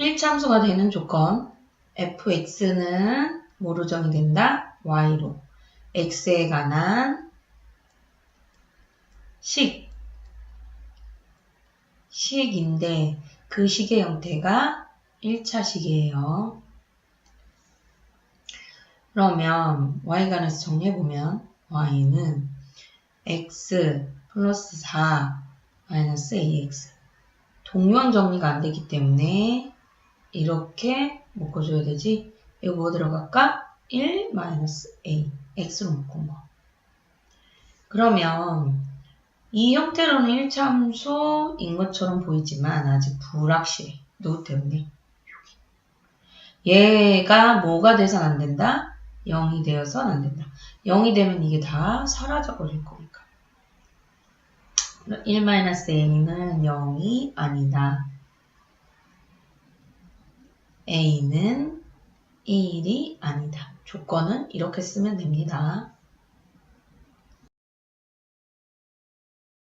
1참수가 되는 조건 fx는 뭐로 정의된다? y로 x에 관한 식 식인데 그 식의 형태가 1차식이에요. 그러면 y 관해서 정리해보면 y는 x 플러스 4 마이너스 ax 동형 정리가 안 되기 때문에 이렇게 묶어줘야 되지 이거 뭐 들어갈까? 1 마이너스 a x로 묶고 뭐 그러면 이 형태로는 1참수인 것처럼 보이지만 아직 불확실해 누구 때문에? 얘가 뭐가 돼선 안 된다? 0이 되어선 안 된다 0이 되면 이게 다 사라져 버릴 거니까 1-a는 0이 아니다. A는 1이 아니다. 조건은 이렇게 쓰면 됩니다.